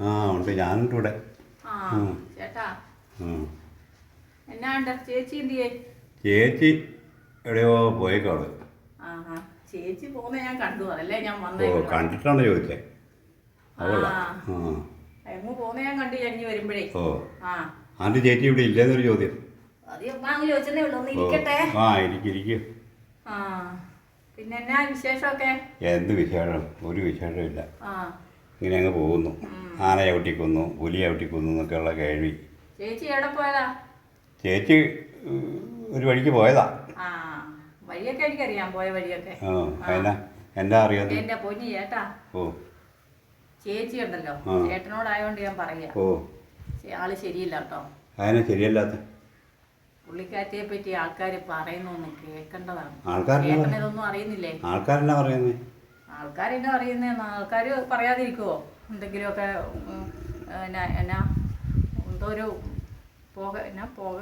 ആ ഉണ്ട്. ഞാനുണ്ട് ഇവിടെ. ചേച്ചി എവിടെയോ പോയേക്കാൾ ചേച്ചി പോകുന്ന ഞാൻ കണ്ടു. അതല്ലേ ഞാൻ വന്നേ കണ്ടിട്ടാണ് ചോദിച്ചേ? എങ്ങ് പോകുന്ന ഞാൻ കണ്ടു. കഴിഞ്ഞ് വരുമ്പോഴേ. ഓ. ആ. ആന്റെ ചേച്ചി ഇവിടെ ഇല്ലേന്നൊരു ചോദ്യം. അത് ചുമ്മാ അങ്ങ് ചോദിച്ചതേ ഉള്ളൂ. ഒന്ന് ഇരിക്കട്ടെ. ആ ഇരിക്കും ഇരിക്കും. ആ. പിന്നെ എന്നാ വിശേഷമൊക്കെ? എന്ത് വിശേഷം? ഒരു വിശേഷമില്ല ഇങ്ങനെ അങ്ങ് പോകുന്നു. ആന ചവിട്ടിക്കൊന്നു പുലി ചവിട്ടിക്കൊന്നു എന്നൊക്കെയുള്ള കേൾവി. ചേച്ചി എവിടെ പോയതാ? ചേച്ചി ഒരു വഴിക്ക് പോയതാ. വഴിയൊക്കെ എനിക്കറിയാം പോയ വഴിയൊക്കെ. എന്താ അറിയാം എന്റെ പൊന്നി ചേട്ടാ. ഓ. ചേച്ചി ഉണ്ടല്ലോ. ചേട്ടനോടായോണ്ട് ഞാൻ പറയാ. ഓ. ആൾ ശരിയില്ല കേട്ടോ. അതിനെ ശരിയല്ലാത്ത പുള്ളിക്കാറ്റിയെ പറ്റി ആൾക്കാർ പറയുന്നൊന്നും കേൾക്കേണ്ടതാണ്. ഇതൊന്നും അറിയുന്നില്ലേ? ആൾക്കാരെന്നാ പറയുന്നത് ആൾക്കാരെന്നാ അറിയുന്ന ആൾക്കാർ പറയാതിരിക്കുവോ? എന്തെങ്കിലുമൊക്കെ എന്നാ എന്നാ എന്തോ ഒരു പോക എന്നാ പോക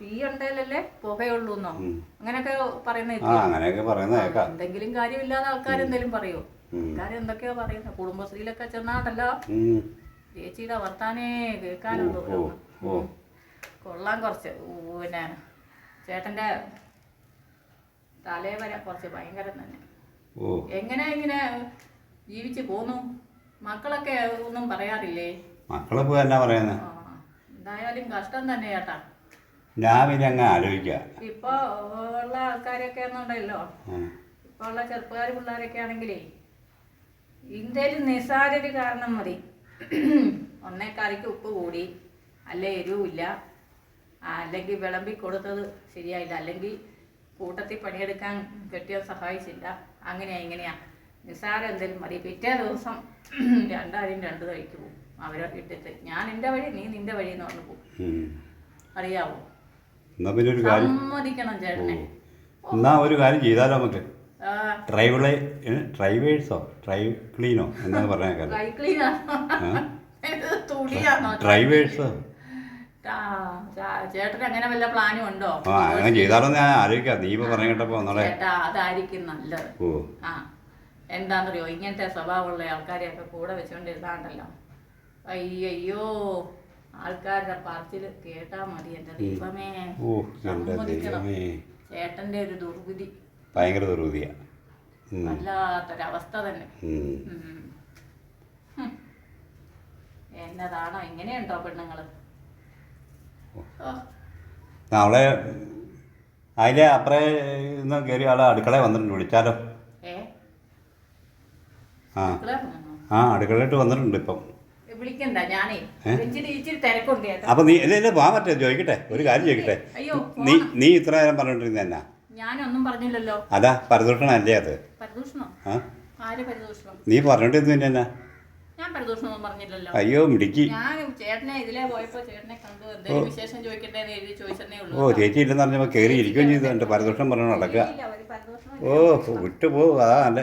തീ ഉണ്ടേലല്ലേ പുകയുള്ളൂ എന്നോ അങ്ങനെയൊക്കെ പറയുന്ന എന്തെങ്കിലും കാര്യമില്ലാതെ ആൾക്കാർ എന്തെങ്കിലും പറയോ? ഉം. ആൾക്കാർ എന്തൊക്കെയാ പറയുന്നത് കുടുംബശ്രീയിലൊക്കെ ചെന്നാട്ടല്ലോ. ചേച്ചിയുടെ വർത്താനേ കേൾക്കാനുള്ളൂ. കൊള്ളാൻ കുറച്ച്. പിന്നെ ചേട്ടന്റെ തലേ വരെ കുറച്ച് ഭയങ്കരം തന്നെ. എങ്ങനെ ഇങ്ങനെ ജീവിച്ച് പോന്നു? മക്കളൊക്കെ ഒന്നും പറയാറില്ലേ? മക്കളെ എന്നാ പറയുന്നത് എന്തായാലും കഷ്ടം തന്നെ ചേട്ടാ. ഞാൻ പിന്നെ അങ്ങ് ഇപ്പൊ ഉള്ള ആൾക്കാരൊക്കെ എന്നുണ്ടല്ലോ ഉം. ഇപ്പൊ ഉള്ള ചെറുപ്പക്കാർ പിള്ളേരൊക്കെ ആണെങ്കിലേ ഇന്ത്യയിൽ നിസ്സാരൊരു കാരണം മതി. ഒന്നേ കറിക്ക് ഉപ്പ് കൂടി അല്ലെ എരിവില്ല അല്ലെങ്കിൽ വിളമ്പി കൊടുത്തത് ശരിയായില്ല. അല്ലെങ്കിൽ കൂട്ടത്തിൽ പണിയെടുക്കാൻ കെട്ടിയത് സഹായിച്ചില്ല. അങ്ങനെയാ ഇങ്ങനെയാ. നിസ്സാരം എന്തെങ്കിലും മതി. പിറ്റേ ദിവസം രണ്ടാരും രണ്ട് കഴിക്ക് പോകും. അവരെ ഇട്ടിട്ട് ഞാൻ എന്റെ വഴി നീ നിന്റെ വഴി എന്ന് പറഞ്ഞു പോകും. അറിയാവോ? സമ്മതിക്കണം ചേട്ടനെ. എന്നാ ഒരു കാര്യം ചെയ്താലോ നമുക്ക്? ആ, ഡ്രൈവളെ ഡ്രൈവേഴ്സോ? ഡ്രൈ ക്ലീനാ? ഇത് തുണിയാണോ? ഡ്രൈവേഴ്സോ? ആ, ചാ- അങ്ങനെ വല്ല പ്ലാനും ഉണ്ടോ? ആ അങ്ങനെ ചെയ്താലോ ഞാൻ ആലോചിക്കാം. നീ ഇപ്പൊ പറഞ്ഞു കേട്ടപ്പോ ഒന്നോടെ ചേട്ടാ അതായിരിക്കും നല്ലത്. ഓ. ആ എന്താണെന്നറിയോ ഇങ്ങനത്തെ സ്വഭാവമുള്ള ആൾക്കാരെയൊക്കെ കൂടെ വെച്ചുകൊണ്ട് ഇതാണ്ടല്ലോ അയ്യോ ആൾക്കാരുടെ പറച്ചിൽ കേട്ടാ മതി എന്റെ ദൈവമേ. ഓ എന്റെ സമ്മതിക്കണം. ദൈവമേ. ചേട്ടന്റെ ഒരു ദുർവിധി. ഭയങ്കര ദുർവിധിയാ. ഉം. വല്ലാത്തൊരവസ്ഥ തന്നെ. ഉം. ഉം. ഹും. എന്നതാണോ? ഇങ്ങനെയുണ്ടോ പെണ്ണുങ്ങൾ? അവളെ അതിലെ അപ്പറേ ഇന്ന് കയറി ആളെ അടുക്കളയിൽ വന്നിട്ടുണ്ട് വിളിച്ചാലോ? ആ? ആ അടുക്കളയിട്ട് വന്നിട്ടുണ്ട് ഇപ്പം. അപ്പൊ നീ ഇല്ല പോകാൻ പറ്റേ ചോദിക്കട്ടെ ഒരു കാര്യം ചോദിക്കട്ടെ. നീ നീ ഇത്ര നേരം പറഞ്ഞോണ്ടിരുന്ന എന്നാ? ഞാനൊന്നും പറഞ്ഞില്ലല്ലോ. അതാ പരദൂഷണല്ലേ അത്? നീ പറഞ്ഞോണ്ടിരുന്നു എന്നാ? ഞാൻ പരിദൂഷണമൊന്നും പറഞ്ഞില്ലല്ലോ. അയ്യോ മിടുക്കി. ഞാൻ ചേട്ടനെ ഇതിലെ പോയപ്പോ ചേട്ടനെ കണ്ടു. എന്തെങ്കിലും വിശേഷം ചോദിക്കട്ടെ എന്ന് എഴുതി ചോദിച്ചെന്നേ ഉള്ളൂ ഓ ചേച്ചി ഇല്ലെന്ന് പറഞ്ഞപ്പോൾ കയറി ഇരിക്കുകയും ചെയ്തു. എന്റെ പരദോഷം പറഞ്ഞു നടക്കുക. ഓ വിട്ടുപോ. അതാ നല്ല.